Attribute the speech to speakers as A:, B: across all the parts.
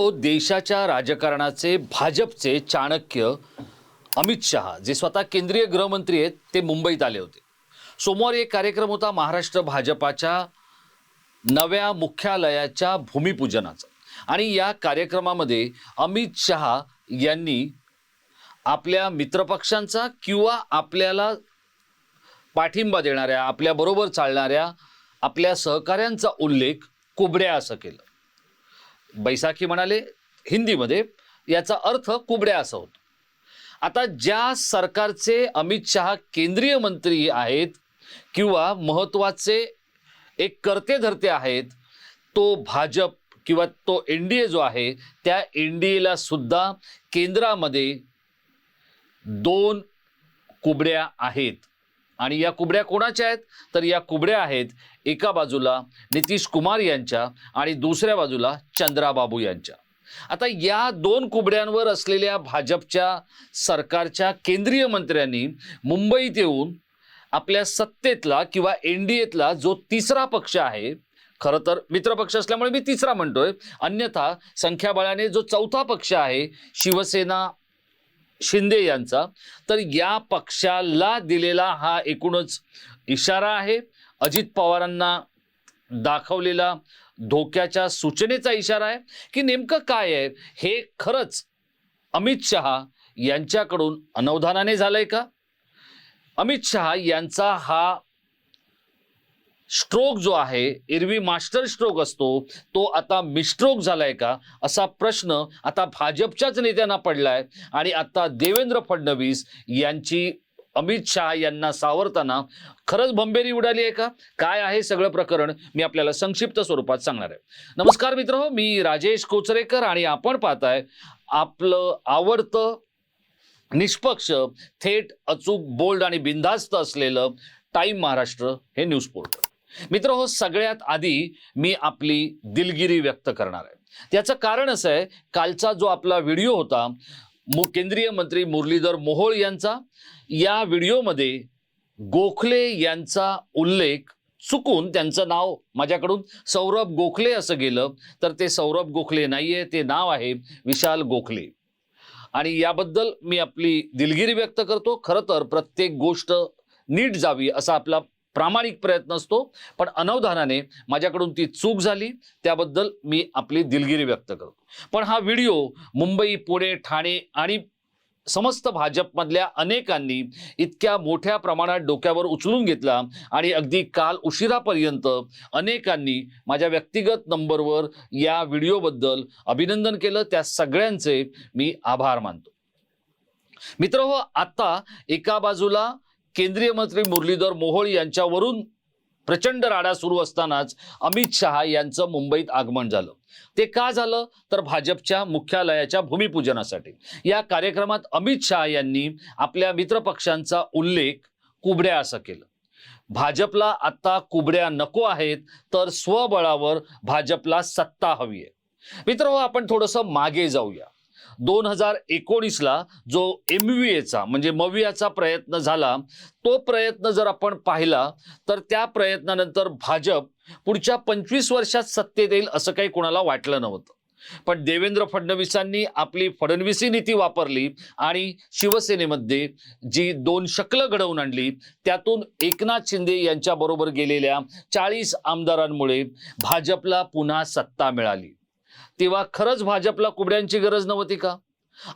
A: हो देशाच्या राजकारणाचे भाजपचे चाणक्य अमित शहा जे स्वतः केंद्रीय गृहमंत्री आहेत ते मुंबईत आले होते. सोमवारी एक कार्यक्रम होता महाराष्ट्र भाजपाच्या नव्या मुख्यालयाच्या भूमिपूजनाचा. आणि या कार्यक्रमामध्ये अमित शहा यांनी आपल्या मित्रपक्षांचा किंवा आपल्याला पाठिंबा देणाऱ्या आपल्याबरोबर चालणाऱ्या आपल्या सहकाऱ्यांचा उल्लेख कुबड्या असं केलं. बैसाखी म्हणाले हिंदीमध्ये याचा अर्थ कुबड्या असं होतो. आता ज्या सरकारचे अमित शहा केंद्रीय मंत्री आहेत किंवा महत्त्वाचे एक कर्ते धरते आहेत तो भाजप किंवा तो एन डी ए जो आहे त्या एन डी एला सुद्धा केंद्रामध्ये दोन कुबड्या आहेत. आणि या कुबड्या कोणाच्या आहेत? तर या कुबड्या आहेत एका बाजूला नितीश कुमार यांच्या आणि दुसऱ्या बाजूला चंद्राबाबू यांच्या. आता या दोन कुबड्यांवर असलेल्या भाजपच्या सरकारच्या केंद्रीय मंत्र्यांनी मुंबईत येऊन आपल्या सत्तेतला किंवा एन डी एतला जो तिसरा पक्ष आहे खरं तर मित्रपक्ष असल्यामुळे मी तिसरा म्हणतोय अन्यथा संख्याबळाने जो चौथा पक्ष आहे शिवसेना शिंदे यांचा तर या पक्षाला दिलेला हा एकूणच इशारा आहे. अजित पवारांना दाखवलेला धोक्याच्या सूचनेचा इशारा आहे की नेमकं काय आहे? हे खरंच अमित शहा यांच्याकडून अनवधानाने झालंय का? अमित शहा यांचा हा स्ट्रोक जो आहे एरवी मास्टर स्ट्रोक असतो तो आता मिस्ट्रोक झालाय का? असा प्रश्न आता भाजपच्याच नेत्यांना पडलाय आणि आता देवेंद्र फडणवीस यांची अमित शहा यांना सावरताना खरंच भंबेरी उडाली आहे का? काय आहे सगळं प्रकरण? मी आपल्याला संक्षिप्त स्वरूपात सांगणार आहे. नमस्कार मित्र हो मी राजेश कोचरेकर आणि आपण पाहताय आपलं आवडतं निष्पक्ष थेट अचूक बोल्ड आणि बिनधास्त असलेलं टाइम महाराष्ट्र हे न्यूज पोर्टल मित्र हो सगळ्यात आधी मी आपली दिलगिरी व्यक्त करणार आहे. त्याचं कारण असं आहे कालचा जो आपला व्हिडिओ होता केंद्रीय मंत्री मुरलीधर मोहोळ यांचा या व्हिडिओमध्ये गोखले यांचा उल्लेख चुकून त्यांचं नाव माझ्याकडून सौरभ गोखले असं गेलं. तर ते सौरभ गोखले नाही आहे ते नाव आहे विशाल गोखले. आणि याबद्दल मी आपली दिलगिरी व्यक्त करतो. खरं तर प्रत्येक गोष्ट नीट जावी असा आपला प्रामाणिक प्रयत्न असतो. पण अनवधानाने माझ्याकडून ती चूक झाली. त्याबद्दल मी आपली दिलगिरी व्यक्त करतो. पण हा व्हिडिओ मुंबई पुणे ठाणे आणि समस्त भाजपमधल्या अनेकांनी इतक्या मोठ्या प्रमाणात डोक्यावर उचलून घेतला आणि अगदी काल उशिरापर्यंत अनेकांनी माझ्या व्यक्तिगत नंबरवर या व्हिडिओबद्दल अभिनंदन केलं. त्या सगळ्यांचे मी आभार मानतो. मित्र हो आता एका बाजूला केंद्रीय मंत्री मुरलीधर मोहोळ यांच्यावरून प्रचंड राडा सुरू असतानाच अमित शहा यांचं मुंबईत आगमन झालं. ते का झालं? तर भाजपच्या मुख्यालयाच्या भूमिपूजनासाठी. या कार्यक्रमात अमित शहा यांनी आपल्या मित्रपक्षांचा उल्लेख कुबड्या असं केलं. भाजपला आता कुबड्या नको आहेत तर स्वबळावर भाजपला सत्ता हवी आहे. मित्र आपण थोडंसं मागे जाऊया. दोन हजार एकोणीसला जो एम व्ही एचा म्हणजे मवियाचा प्रयत्न झाला तो प्रयत्न जर आपण पाहिला तर त्या प्रयत्नानंतर भाजप पुढच्या पंचवीस वर्षात सत्तेत येईल असं काही कोणाला वाटलं नव्हतं. पण देवेंद्र फडणवीसांनी आपली फडणवीसी नीती वापरली आणि शिवसेनेमध्ये जी दोन शकलं घडवून आणली त्यातून एकनाथ शिंदे यांच्याबरोबर गेलेल्या चाळीस आमदारांमुळे भाजपला पुन्हा सत्ता मिळाली. तेव्हा खरंच भाजपला कुबड्यांची गरज नव्हती का?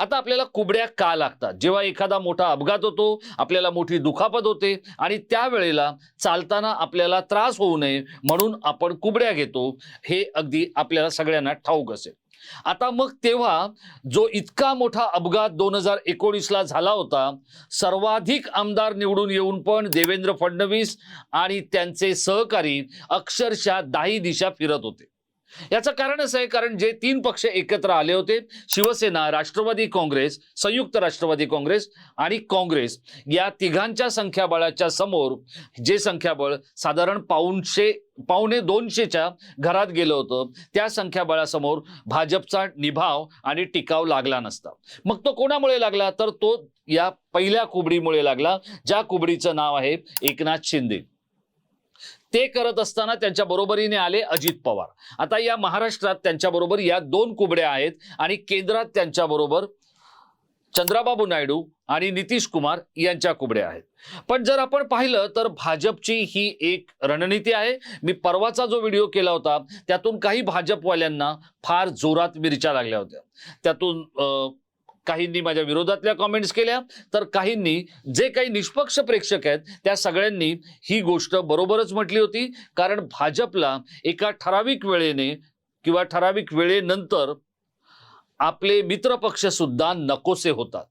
A: आता आपल्याला कुबड्या का लागतात? जेव्हा एखादा मोठा अपघात होतो आपल्याला मोठी दुखापत होते आणि त्यावेळेला चालताना आपल्याला त्रास होऊ नये म्हणून आपण कुबड्या घेतो हे अगदी आपल्याला सगळ्यांना ठाऊक असेल. आता मग तेव्हा जो इतका मोठा अपघात दोन हजार एकोणीसला झाला होता सर्वाधिक आमदार निवडून येऊन पण देवेंद्र फडणवीस आणि त्यांचे सहकारी अक्षरशः दाही दिशा फिरत होते. याचं कारण असं आहे कारण जे तीन पक्ष एकत्र आले होते शिवसेना राष्ट्रवादी काँग्रेस संयुक्त राष्ट्रवादी काँग्रेस आणि काँग्रेस या तिघांच्या संख्याबळाच्या समोर जे संख्याबळ साधारण पाऊनशे पावणे दोनशेच्या घरात गेलं होतं त्या संख्याबळासमोर भाजपचा निभाव आणि टिकाव लागला नसता. मग तो कोणामुळे लागला? तर तो या पहिल्या कुबडीमुळे लागला ज्या कुबडीचं नाव आहे एकनाथ शिंदे. ते करत असताना त्यांच्या बरोबरीने आले अजित पवार. आता या महाराष्ट्रात त्यांच्याबरोबर या दोन कुबड्या आहेत आणि केंद्रात त्यांच्याबरोबर चंद्राबाबू नायडू आणि नितीश कुमार यांच्या कुबड्या आहेत. पण जर आपण पाहिलं तर भाजपची ही एक रणनीती आहे. मी परवाचा जो व्हिडिओ केला होता त्यातून काही भाजपवाल्यांना फार जोरात मिरच्या लागल्या होत्या. त्यातून काहींनी माझ्या विरोधातल्या कॉमेंट्स केल्या. तर काहींनी जे काही निष्पक्ष प्रेक्षक आहेत त्या सगळ्यांनी ही गोष्ट बरोबरच म्हटली होती. कारण भाजपला एका ठराविक वेळेने किंवा ठराविक वेळेनंतर आपले मित्रपक्ष सुद्धा नकोसे होतात.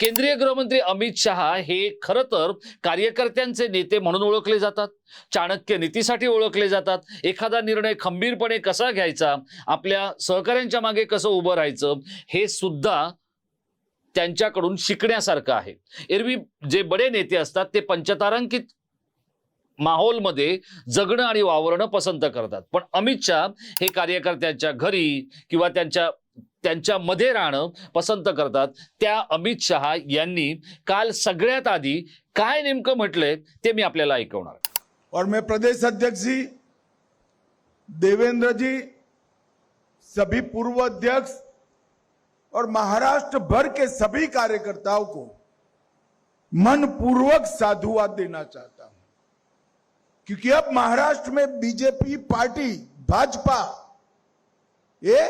A: केंद्रीय गृहमंत्री अमित शहा हे खरं तर कार्यकर्त्यांचे नेते म्हणून ओळखले जातात. चाणक्य नीतीसाठी ओळखले जातात. एखादा निर्णय खंबीरपणे कसा घ्यायचा? आपल्या सहकाऱ्यांच्या मागे कसं उभं राहायचं? हे सुद्धा त्यांच्याकडून शिकण्यासारखं आहे. एरवी जे बडे नेते असतात ते पंचतारांकित माहोलमध्ये जगणं आणि वावरणं पसंत करतात. पण अमित शहा हे कार्यकर्त्यांच्या घरी किंवा त्यांच्या त्यांच्यामध्ये राहणं पसंत करतात. त्या अमित शहा यांनी काल सगळ्यात आधी काय नेमकं म्हटलंय ते मी आपल्याला ऐकवणार
B: और मैं प्रदेश अध्यक्ष जी देवेंद्र जी सभी पूर्व अध्यक्ष और महाराष्ट्र भर के सभी कार्यकर्ताओं को मनपूर्वक साधुवाद देना चाहता हूं। क्योंकि अब महाराष्ट्र में बीजेपी पार्टी भाजपा ये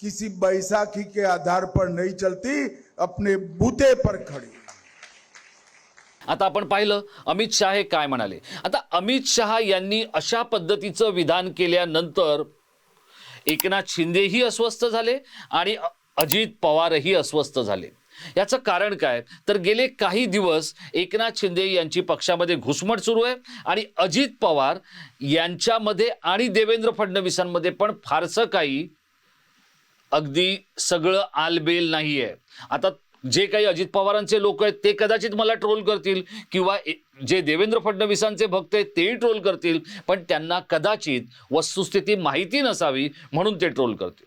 B: किसी बैसाखी के आधार पर नहीं चलती अपने बूते पर खड़ी
A: आता आपण पाहिलं अमित शहा हे काय म्हणाले? आता अमित शहा यांनी अशा पद्धतीचं विधान केल्यानंतर एकनाथ शिंदेही अस्वस्थ झाले आणि अजित पवारही अस्वस्थ झाले. याचं कारण काय? तर गेले काही दिवस एकनाथ शिंदे यांची पक्षामध्ये घुसमट सुरू आहे आणि अजित पवार यांच्यामध्ये आणि देवेंद्र फडणवीसांमध्ये पण फारसं काही अगदी सगळं आलबेल नाही आहे आता जे काही अजित पवारांचे लोक आहेत ते कदाचित मला ट्रोल करतील किंवा ए- जे देवेंद्र फडणवीसांचे भक्त आहेत तेही ट्रोल करतील पण त्यांना कदाचित वस्तुस्थिती माहिती नसावी म्हणून ते ट्रोल करतील.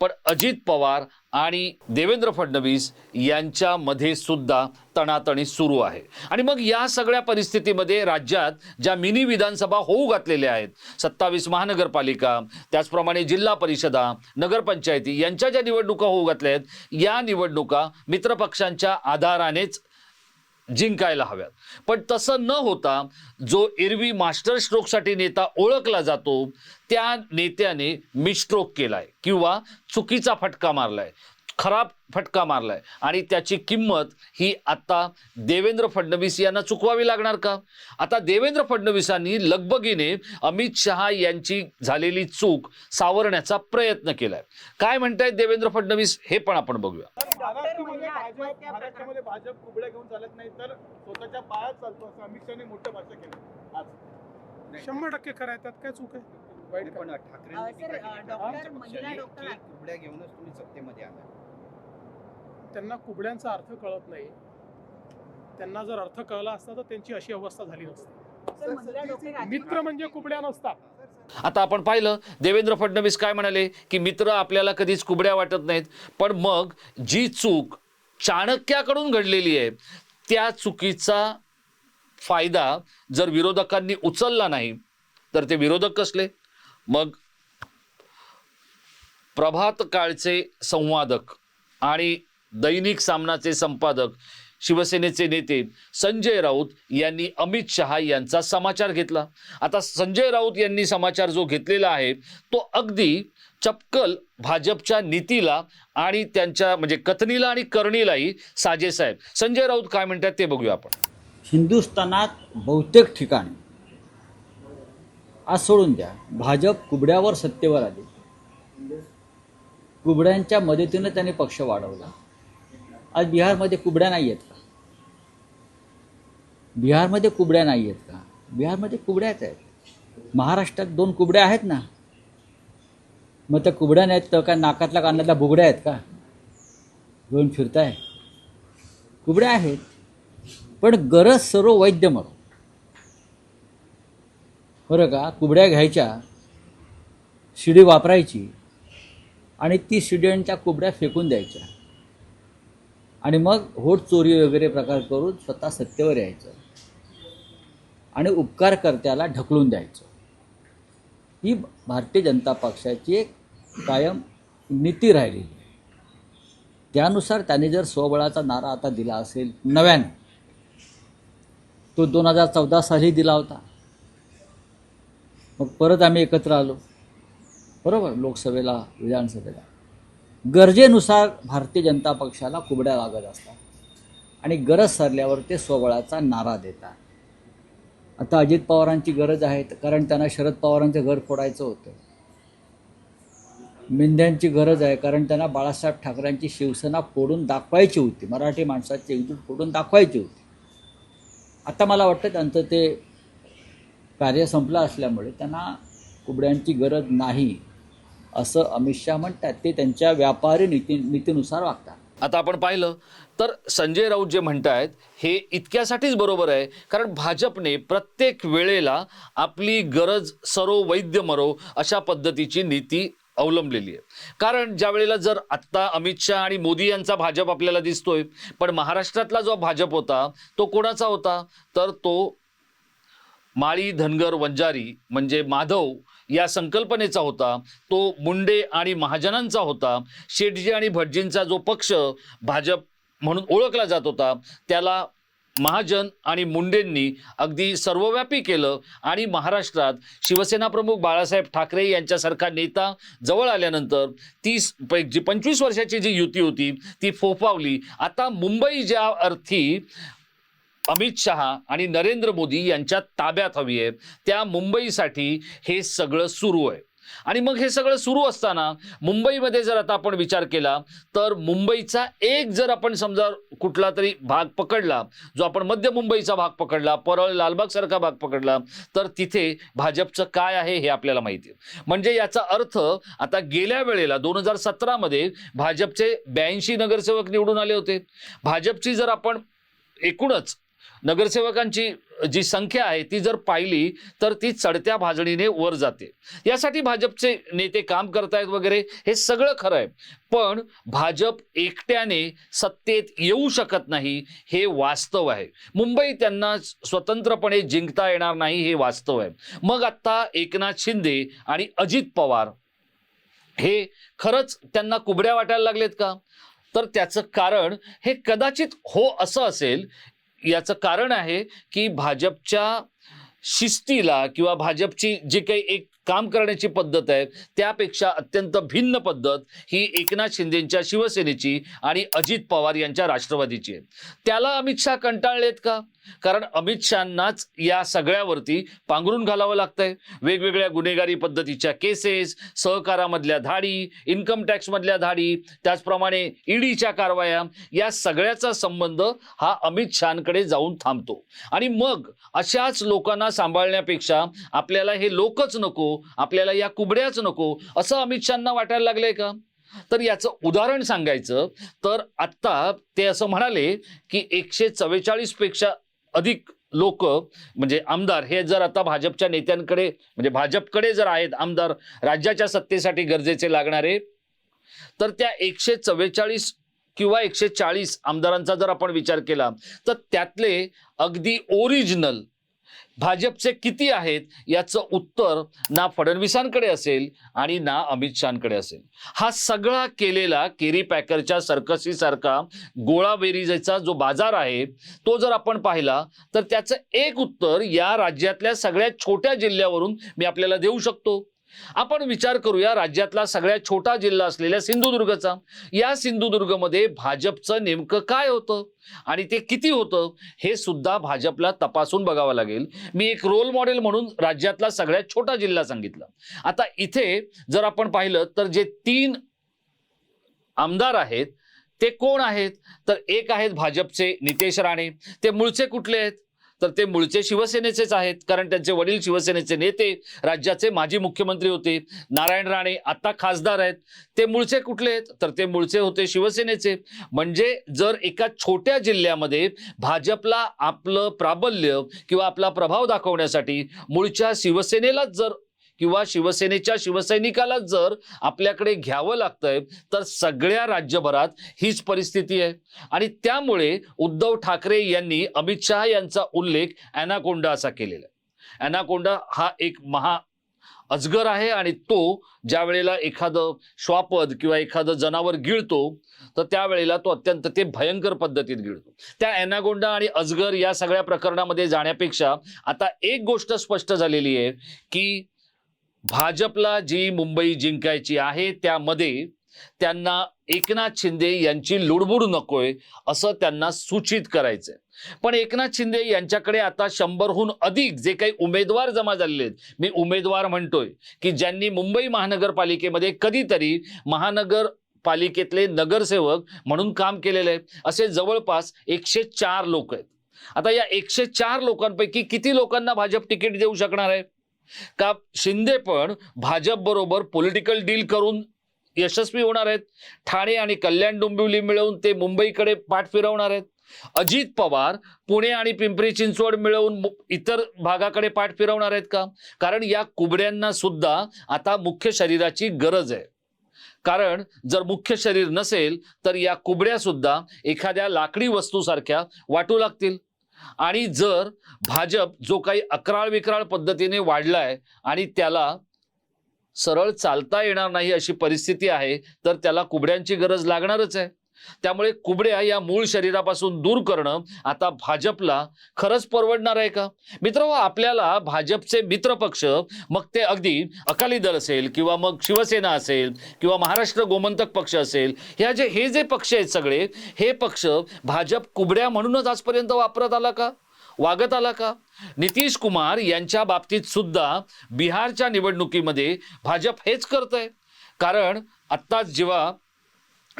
A: पण अजित पवार आणि देवेंद्र फडणवीस यांच्यामध्ये सुद्धा तणातणी सुरू आहे. आणि मग या सगळ्या परिस्थितीमध्ये राज्यात ज्या मिनी विधानसभा होऊ घातलेल्या आहेत सत्तावीस महानगरपालिका त्याचप्रमाणे जिल्हा परिषदा नगरपंचायती यांच्या ज्या निवडणुका होऊ घातल्या आहेत या निवडणुका मित्रपक्षांच्या आधारानेच जिंकायला हव्यात. पण तसं न होता जो एरवी मास्टर स्ट्रोकसाठी नेता ओळखला जातो त्या नेत्याने मिस्ट्रोक केलाय किंवा चुकीचा फटका मारलाय. खराब फटका मारलाय. आणि त्याची किंमत ही आता देवेंद्र फडणवीस यांना चुकवावी लागणार का? आता देवेंद्र फडणवीसांनी लगबगीने अमित शहा यांची झालेली चूक सावरण्याचा प्रयत्न केलाय. काय म्हणतायत देवेंद्र फडणवीस? हे पण आपण बघूया.
C: महाराष्ट्रामध्ये भाजप महाराष्ट्रामध्ये भाजप कुबड्या घेऊन चालत नाही तर स्वतःच्या पायात चालतो असं अमित शहाने मोठं भाषण केलं. आज.
D: शंभर टक्के त्यात काय चूक आहे? वाईट
E: पण केली.
F: डॉक्टर, महिला डॉक्टर
E: कुबड्या घेऊनच तुम्ही सत्तेमध्ये आला
D: त्यांना कुबड्यांचा अर्थ कळत नाही. त्यांना जर अर्थ कळला असता तर त्यांची अशी अवस्था झाली नसती. मित्र म्हणजे कुबड्या नसतात.
A: आता आपण पाहिलं देवेंद्र फडणवीस काय म्हणाले की मित्र आपल्याला कधीच कुबड्या वाटत नाहीत पण मग जी चूक चाणक्याकडून घडलेली आहे त्या चुकीचा फायदा जर विरोधकांनी उचलला नाही तर ते विरोधक कसले? मग प्रभात काळचे संवादक आणि दैनिक सामनाचे संपादक शिवसेनेचे नेते संजय राऊत यांनी अमित शहा यांचा समाचार घेतला. आता संजय राऊत यांनी समाचार जो घेतलेला आहे तो अगदी चपकल भाजपच्या नीतीला आणि त्यांच्या म्हणजे कथनीला आणि करणीलाही साजेस आहे संजय राऊत काय म्हणतात ते बघूया आपण.
G: हिंदुस्थानात बहुतेक ठिकाणी आज सोडून द्या भाजप कुबड्यावर सत्तेवर आली. कुबड्यांच्या मदतीनं त्यांनी पक्ष वाढवला. आज बिहारमध्ये कुबड्या नाही आहेत का? बिहारमध्ये कुबड्या नाही आहेत का? बिहारमध्ये कुबड्याच आहेत. महाराष्ट्रात दोन कुबड्या आहेत ना? मग त्या कुबड्या नाहीत तर काय नाकातल्या कानातल्या बुगड्या आहेत का? घेऊन फिरताय. कुबड्या आहेत पण गरज सर्व वैद्य मग बरं का? कुबड्या घ्यायच्या शिडी वापरायची आणि ती शिड्यांच्या कुबड्या फेकून द्यायच्या. आणि मग होट चोरी वगैरे प्रकार करून स्वतः सत्तेवर यायचं. आणि उपकारकर्त्याला ढकलून द्यायचं. ही भारतीय जनता पक्षाची एक कायम नीती राहिलेली आहे. त्यानुसार त्याने जर स्वबळाचा नारा आता दिला असेल नव्यानं तो दोन हजार चौदा साली दिला होता. मग परत आम्ही एकत्र आलो. बरोबर लोकसभेला विधानसभेला. गरजेनुसार भारतीय जनता पक्षाला कुबड्या लागत असतात. आणि गरज सरल्यावर ते स्वबळाचा नारा देतात. आता अजित पवारांची गरज आहे कारण त्यांना शरद पवारांचं घर फोडायचं होतं. मेंढ्यांची गरज आहे कारण त्यांना बाळासाहेब ठाकरेंची शिवसेना फोडून दाखवायची होती. मराठी माणसाची एकजूट फोडून दाखवायची होती. आता मला वाटतं त्यांचं ते कार्य संपलं असल्यामुळे त्यांना कुबड्यांची गरज नाही. असं अमित शहा म्हणतात ते त्यांच्या व्यापारी नीती नीतीनुसार वागतात.
A: आता आपण पाहिलं तर संजय राऊत जे म्हणतायत हे इतक्यासाठीच बरोबर आहे कारण भाजपने प्रत्येक वेळेला आपली गरज सरो वैद्य मरो अशा पद्धतीची नीती अवलंबलेली आहे. कारण ज्या वेळेला जर आत्ता अमित शहा आणि मोदी यांचा भाजप आपल्याला दिसतोय पण महाराष्ट्रातला जो भाजप होता तो कोणाचा होता? तर तो माळी धनगर वंजारी म्हणजे माधव या संकल्पनेचा होता तो मुंडे आणि महाजनांचा होता. शेटजी आणि भटजींचा जो पक्ष भाजप म्हणून ओळखला जात होता त्याला महाजन आणि मुंडेंनी अगदी सर्वव्यापी केलं आणि महाराष्ट्रात शिवसेना प्रमुख बाळासाहेब ठाकरे यांच्यासारखा नेता जवळ आल्यानंतर तीस पै- जी पंचवीस वर्षाची जी युती होती ती फोफावली. आता मुंबई ज्या अर्थी अमित शहा आणि नरेंद्र मोदी यांच्या ताब्यात हवी आहे त्या मुंबईसाठी हे सगळं सुरू आहे. आणि मग हे सगळं सुरू असताना मुंबईमध्ये जर आता आपण विचार केला तर मुंबईचा एक जर आपण समजा कुठला तरी भाग पकडला जो आपण मध्य मुंबईचा भाग पकडला परळ लालबाग सारखा भाग पकडला तर तिथे भाजपचं काय आहे हे आपल्याला माहिती आहे. म्हणजे याचा अर्थ आता गेल्या वेळेला दोन हजार सतरामध्ये भाजपचे ब्याऐंशी नगरसेवक निवडून आले होते. भाजपची जर आपण एकूणच नगरसेवकांची जी संख्या आहे ती जर पाहिली तर ती चढत्या भाजणीने वर जाते. यासाठी भाजपचे नेते काम करतायत वगैरे हे सगळं खरं आहे. पण भाजप एकट्याने सत्तेत येऊ शकत नाही हे वास्तव आहे. मुंबई त्यांना स्वतंत्रपणे जिंकता येणार नाही हे वास्तव आहे. मग आत्ता एकनाथ शिंदे आणि अजित पवार हे खरंच त्यांना कुबड्या वाटायला लागलेत का? तर त्याचं कारण हे कदाचित हो असं असेल याचं कारण आहे की भाजपच्या शिस्तीला किंवा भाजपची जी काही एक काम करण्याची पद्धत आहे त्यापेक्षा अत्यंत भिन्न पद्धत ही एकनाथ शिंदेच्या शिवसेनेची आणि अजित पवार यांच्या राष्ट्रवादीची आहे त्याला अमित शहा कंटाळलेत का? कारण अमित शहांनाच या सगळ्यावरती पांघरून घालावं लागतंय. वेगवेगळ्या गुन्हेगारी पद्धतीच्या केसेस सहकारामधल्या धाडी इन्कम टॅक्समधल्या धाडी त्याचप्रमाणे ईडीच्या कारवाया या सगळ्याचा संबंध हा अमित शहांकडे जाऊन थांबतो. आणि मग अशाच लोकांना सांभाळण्यापेक्षा आपल्याला हे लोकच नको आपल्याला या कुबड्याच नको असं अमित शहांना वाटायला लागलंय का? तर याचं उदाहरण सांगायचं तर आत्ता ते असं म्हणाले की एकशे चव्वेचाळीसपेक्षा अधिक लोक म्हणजे आमदार हे जर आता भाजपच्या नेत्यांकडे म्हणजे भाजपकडे जर आहेत आमदार राज्याच्या सत्तेसाठी गरजेचे लागणारे तर त्या एकशे चव्वेचाळीस किंवा एकशे चाळीस आमदारांचा जर आपण विचार केला तर त्यातले अगदी ओरिजिनल भाजपचे किती आहेत याचं उत्तर ना फडणवीसांकडे असेल आणि ना अमित शहाकडे असेल. हा सगळा केलेला केरी पॅकरच्या सर्कसीसारखा गोळाबेरीजचा जो बाजार आहे तो जर आपण पाहिला तर त्याचं एक उत्तर या राज्यातल्या सगळ्या छोट्या जिल्ह्यावरून मी आपल्याला देऊ शकतो. आपण विचार करूया राज्यातला सगळ्यात छोटा जिल्हा असलेल्या सिंधुदुर्गचा. या सिंधुदुर्गमध्ये भाजपचं नेमकं काय होतं? आणि ते किती होतं? हे सुद्धा भाजपला तपासून बघावं लागेल. मी एक रोल मॉडेल म्हणून राज्यातला सगळ्यात छोटा जिल्हा सांगितला. आता इथे जर आपण पाहिलं तर जे तीन आमदार आहेत ते कोण आहेत? तर एक आहेत भाजपचे नितेश राणे. ते मूळचे कुठले आहेत? तर ते मूळचे शिवसेनेचेच आहेत कारण त्यांचे वडील शिवसेनेचे नेते राज्याचे माजी मुख्यमंत्री होते. नारायण राणे आता खासदार आहेत. ते मूळचे कुठले आहेत? तर ते मूळचे होते शिवसेनेचे. म्हणजे जर एका छोट्या जिल्ह्यामध्ये भाजपला आपलं प्राबल्य किंवा आपला प्रभाव दाखवण्यासाठी मूळच्या शिवसेनेलाच जर किंवा शिवसेनेच्या शिवसैनिकालाच जर आपल्याकडे घ्यावं लागतंय तर सगळ्या राज्यभरात हीच परिस्थिती आहे. आणि त्यामुळे उद्धव ठाकरे यांनी अमित शहा यांचा उल्लेख अॅनाकोंडा असा केलेला आहे. अॅनाकोंडा हा एक महा अजगर आहे आणि तो ज्या वेळेला एखादं श्वापद किंवा एखादं जनावर गिळतो तर त्यावेळेला तो अत्यंत ते भयंकर पद्धतीत गिळतो. त्या अॅनागोंडा आणि अजगर या सगळ्या प्रकरणामध्ये जाण्यापेक्षा आता एक गोष्ट स्पष्ट झालेली आहे की भाजपला जी मुंबई जिंकायची आहे त्यामध्ये त्यांना एकनाथ शिंदे यांची लुडबुड नकोय असं त्यांना सूचित करायचंय. पण एकनाथ शिंदे यांच्याकडे आता शंभरहून अधिक जे काही उमेदवार जमा झालेले आहेत मी उमेदवार म्हणतोय की ज्यांनी मुंबई महानगरपालिकेमध्ये कधीतरी महानगर पालिकेतले नगरसेवक म्हणून काम केलेले आहे असे जवळपास एकशे चार लोक आहेत. आता या एकशे चार लोकांपैकी किती लोकांना भाजप तिकीट देऊ शकणार आहे? का शिंदे पण भाजप बरोबर पॉलिटिकल डील करून यशस्वी होणार आहेत. ठाणे आणि कल्याण डोंबिवली मिळवून ते मुंबईकडे पाठ फिरवणार आहेत. अजित पवार पुणे आणि पिंपरी चिंचवड मिळवून इतर भागाकडे पाठ फिरवणार आहेत का? कारण या कुबड्यांना सुद्धा आता मुख्य शरीराची गरज आहे. कारण जर मुख्य शरीर नसेल तर या कुबड्या सुद्धा एखाद्या लाकडी वस्तूसारख्या वाटू लागतील. आणि जर भाजप जो काही अकराळ विक्राळ पद्धतीने वाढलाय आणि त्याला सरळ चालता येणार नाही अशी परिस्थिती आहे तर त्याला कुबड्यांची गरज लागणारच आहे. त्यामुळे कुबड्या या मूळ शरीरापासून दूर करणं आता भाजपला खरंच परवडणार आहे का? मित्र आपल्याला भाजपचे मित्र पक्ष मग ते अगदी अकाली दल असेल किंवा मग शिवसेना असेल किंवा महाराष्ट्र गोमंतक पक्ष असेल ह्या जे हे जे पक्ष आहेत सगळे हे पक्ष भाजप कुबड्या म्हणूनच आजपर्यंत वापरत आला का? वागत आला का? नितीश कुमार यांच्या बाबतीत सुद्धा बिहारच्या निवडणुकीमध्ये भाजप हेच करत आहे कारण आत्ताच जेव्हा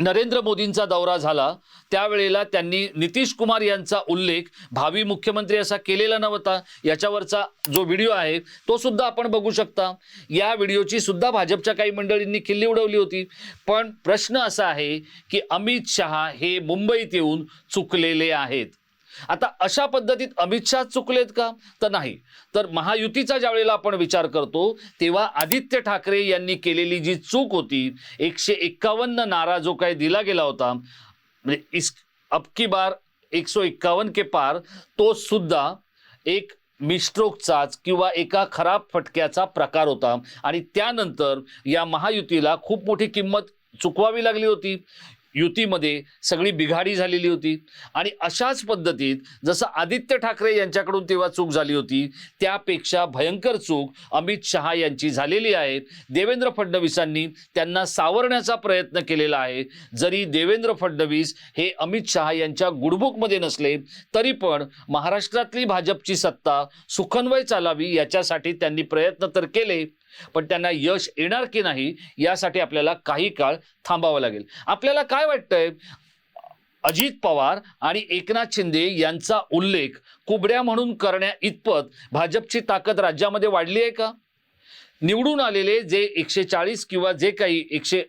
A: नरेंद्र मोदींचा दौरा झाला. त्यावेळेला त्यांनी नितीश कुमार यांचा उल्लेख भावी मुख्यमंत्री असा केलेला नव्हता. याच्यावरचा जो व्हिडिओ आहे तो सुद्धा आपण बघू शकता. या व्हिडिओची सुद्धा भाजपच्या काही मंडळींनी खिल्ली उडवली होती. पण प्रश्न असा आहे की अमित शहा हे मुंबईत येऊन चुकलेले आहेत. आता अशा पद्धतीत अमित शहा चुकलेत का? तर नाही. तर महायुतीचा ज्यावेळेला आपण विचार करतो तेव्हा आदित्य ठाकरे यांनी केलेली जी चूक होती एकशे एक्कावन्न नारा जो काही दिला गेला होता म्हणजे इस अबकी बार एकशे एक्कावन्न के पार तो सुद्धा एक मिस्ट्रोकचाच किंवा एका खराब फटक्याचा प्रकार होता. आणि त्यानंतर या महायुतीला खूप मोठी किंमत चुकवावी लागली होती. युतीमध्ये सगळी बिघाडी झालेली होती. आणि अशाच पद्धतीत जसं आदित्य ठाकरे यांच्याकडून तेव्हा चूक झाली होती त्यापेक्षा भयंकर चूक अमित शहा यांची झालेली आहे. देवेंद्र फडणवीसांनी त्यांना सावरण्याचा प्रयत्न केलेला आहे. जरी देवेंद्र फडणवीस हे अमित शहा यांच्या गुडबुकमध्ये नसले तरी पण महाराष्ट्रातली भाजपची सत्ता सुखन्वय चालावी याच्यासाठी त्यांनी प्रयत्न तर केले पण त्यांना यश येणार की नाही यासाठी आपल्याला काही काळ थांबावं लागेल. आपल्याला काय वाटतंय? अजित पवार आणि एकनाथ शिंदे यांचा उल्लेख कुबड्या म्हणून करण्या इतपत भाजपची ताकद राज्यामध्ये वाढली आहे का? निवडून आलेले जे एकशे चाळीस किंवा जे काही एकशे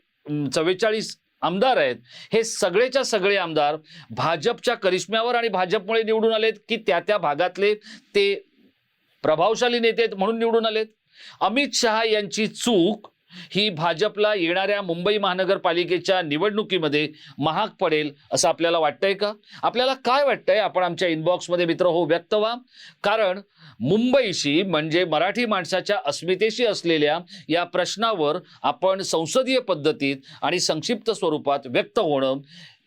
A: चव्वेचाळीस आमदार आहेत हे सगळेच्या सगळे आमदार भाजपच्या करिश्म्यावर आणि भाजपमुळे निवडून आलेत की त्या त्या भागातले ते प्रभावशाली नेते आहेत म्हणून निवडून आलेत? अमित शहा यांची चूक ही भाजपला येणाऱ्या मुंबई महानगरपालिकेच्या निवडणुकीमध्ये महाग पडेल असं आपल्याला वाटतंय का? आपल्याला काय वाटतंय? आपण आमच्या इनबॉक्समध्ये मित्र हो व्यक्त व्हा. कारण मुंबईशी म्हणजे मराठी माणसाच्या अस्मितेशी असलेल्या या प्रश्नावर आपण संसदीय पद्धतीत आणि संक्षिप्त स्वरूपात व्यक्त होणं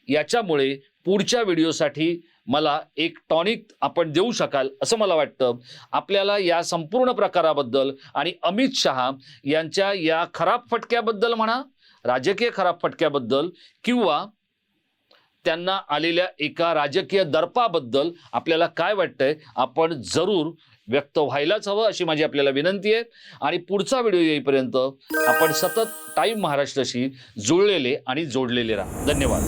A: याच्यामुळे पुढच्या व्हिडिओसाठी मला एक टॉनिक आपण देऊ शकाल असं मला वाटतं. आपल्याला या संपूर्ण प्रकाराबद्दल आणि अमित शहा यांच्या या खराब फटक्याबद्दल म्हणा राजकीय खराब फटक्याबद्दल किंवा त्यांना आलेल्या एका राजकीय दर्पाबद्दल आपल्याला काय वाटतंय आपण जरूर व्यक्त व्हायलाच हवं अशी माझी आपल्याला विनंती आहे. आणि पुढचा व्हिडिओ येईपर्यंत आपण सतत टाईम महाराष्ट्राशी जुळलेले आणि जोडलेले राहा. धन्यवाद.